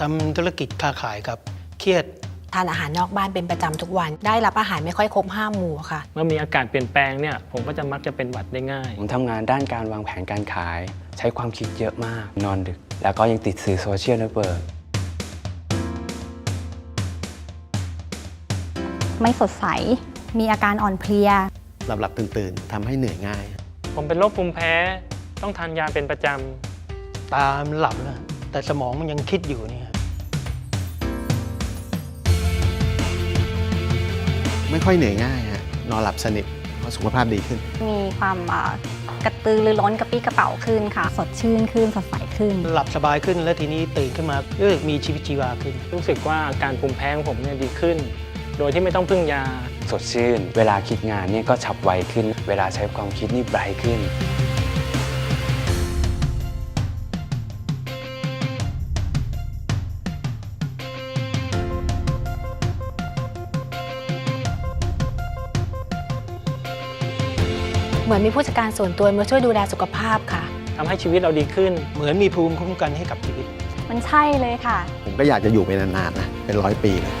ทำธุรกิจค้าขายครับ เครียด ทานอาหารนอกบ้านเป็นประจำทุกวัน ได้รับอาหารไม่ค่อยครบห้าหมู่ค่ะ เมื่อมีอากาศเปลี่ยนแปลงเนี่ยผมก็จะมักจะเป็นหวัดได้ง่าย ผมทำงานด้านการวางแผนการขาย ใช้ความคิดเยอะมาก นอนดึก แล้วก็ยังติดสื่อโซเชียลเน็ตเวิร์กไม่สดใส มีอาการอ่อนเพลีย หลับหลับตื่นตื่นๆทำให้เหนื่อยง่าย ผมเป็นโรคภูมิแพ้ ต้องทานยาเป็นประจตามันหลับแล้ว แต่สมองมันยังคิดอยู่เนี่ยไม่ค่อยเหนื่อยง่ายฮะนอนหลับสนิทเพราะสุขภาพดีขึ้น มีความเอ่อกระตือรือร้นกระปี้กระเป๋าขึ้นค่ะ สดชื่นขึ้นสดใสขึ้น หลับสบายขึ้นแล้วทีนี้ตื่นขึ้นมาเออมีชีวิตชีวาขึ้นำรู้สึกว่าอาการภูมิแพ้ของผมเนี่ยดีขึ้น โดยที่ไม่ต้องพึ่งยา สดชื่น เวลาคิดงานเนี่ยก็ฉับไวขึ้น เวลาใช้ความคิดนี่ไบรท์ขึ้น เหมือนมีผู้จัดการส่วนตัวมาช่วยดูแลสุขภาพค่ะ ทำให้ชีวิตเราดีขึ้น เหมือนมีภูมิคุ้มกันให้กับชีวิต มันใช่เลยค่ะ ผมก็อยากจะอยู่ไปนานๆนะเป็นร้อยปีเลย